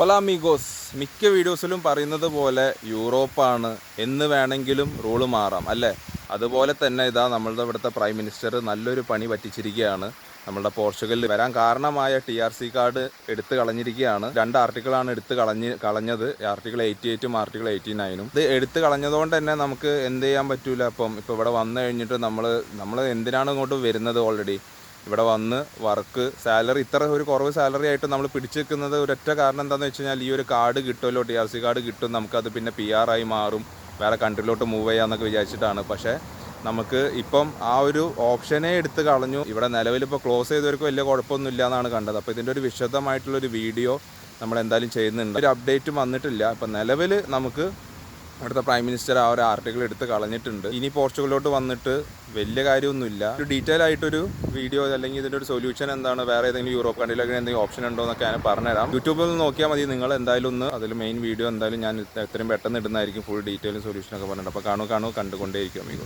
ഒലാമിഗോസ് മിക്ക വീഡിയോസിലും പറയുന്നത് പോലെ യൂറോപ്പാണ്. എന്ന് വേണമെങ്കിലും റൂൾ മാറാം അല്ലേ? അതുപോലെ തന്നെ ഇതാ നമ്മളുടെ ഇവിടുത്തെ പ്രൈം മിനിസ്റ്റർ നല്ലൊരു പണി പറ്റിച്ചിരിക്കുകയാണ്. നമ്മളുടെ പോർച്ചുഗലിൽ വരാൻ കാരണമായ ടി ആർ സി കാർഡ് എടുത്തു കളഞ്ഞിരിക്കുകയാണ്. രണ്ട് ആർട്ടിക്കിളാണ് എടുത്ത് കളഞ്ഞ് കളഞ്ഞത്. ആർട്ടിക്കിൾ എയ്റ്റി എയ്റ്റും ആർട്ടിക്കിൾ എയ്റ്റി നയനും ഇത് എടുത്തു കളഞ്ഞതുകൊണ്ട് തന്നെ നമുക്ക് എന്ത് ചെയ്യാൻ പറ്റൂല. അപ്പം ഇപ്പോൾ ഇവിടെ വന്നു കഴിഞ്ഞിട്ട് നമ്മൾ നമ്മൾ എന്തിനാണ് ഇങ്ങോട്ട് വരുന്നത് ഓൾറെഡി ഇവിടെ വന്ന് വർക്ക് സാലറി ഇത്ര ഒരു കുറവ് സാലറി ആയിട്ട് നമ്മൾ പിടിച്ചു നിൽക്കുന്നത് ഒരൊറ്റ കാരണം എന്താണെന്ന് വെച്ച് കഴിഞ്ഞാൽ ഈ ഒരു കാർഡ് കിട്ടുമല്ലോ ടി ആർ സി കാർഡ് കിട്ടും നമുക്കത് പിന്നെ പി ആർ ആയി മാറും വേറെ കൺട്രിയിലോട്ട് മൂവ് ചെയ്യാമെന്നൊക്കെ വിചാരിച്ചിട്ടാണ്. പക്ഷേ നമുക്ക് ഇപ്പം ആ ഒരു ഓപ്ഷനെ എടുത്ത് കളഞ്ഞു. ഇവിടെ നിലവിൽ ഇപ്പോൾ ക്ലോസ് ചെയ്തവർക്ക് വലിയ കുഴപ്പമൊന്നും ഇല്ല എന്നാണ് കണ്ടത്. അപ്പോൾ ഇതിന്റെ ഒരു വിശദമായിട്ടുള്ളൊരു വീഡിയോ നമ്മൾ എന്തായാലും ചെയ്യുന്നുണ്ട്. ഒരു അപ്ഡേറ്റും വന്നിട്ടില്ല. അപ്പം നിലവിൽ നമുക്ക് അവിടുത്തെ പ്രൈം മിനിസ്റ്റർ ആ ഒരു ആർട്ടിക്കിൾ എടുത്ത് കളഞ്ഞിട്ടുണ്ട്. ഇനി പോർച്ചുഗലിലോട്ട് വന്നിട്ട് വലിയ കാര്യമൊന്നുമില്ല. ഒരു ഡീറ്റെയിൽ ആയിട്ടൊരു വീഡിയോ അല്ലെങ്കിൽ ഇതിന്റെ ഒരു സൊല്യൂഷൻ എന്താണ്? വേറെ ഏതെങ്കിലും യൂറോപ്പ് കൺട്രിയിലൊക്കെ എന്തെങ്കിലും ഓപ്ഷൻ ഉണ്ടോ എന്നൊക്കെ ഞാൻ പറഞ്ഞുതരാം. യൂട്യൂബിൽ നോക്കിയാൽ മതി. നിങ്ങൾ എന്തായാലും ഒന്ന് അതിൽ മെയിൻ വീഡിയോ എന്തായാലും ഞാൻ എത്രയും പെട്ടെന്ന് ഇടുന്നതായിരിക്കും. ഫുൾ ഡീറ്റെയിലും സൊല്യൂഷനൊക്കെ പറഞ്ഞിട്ട്. അപ്പോൾ കാണൂ കാണൂ കണ്ടുകൊണ്ടേയിരിക്കും അമീഗോസ്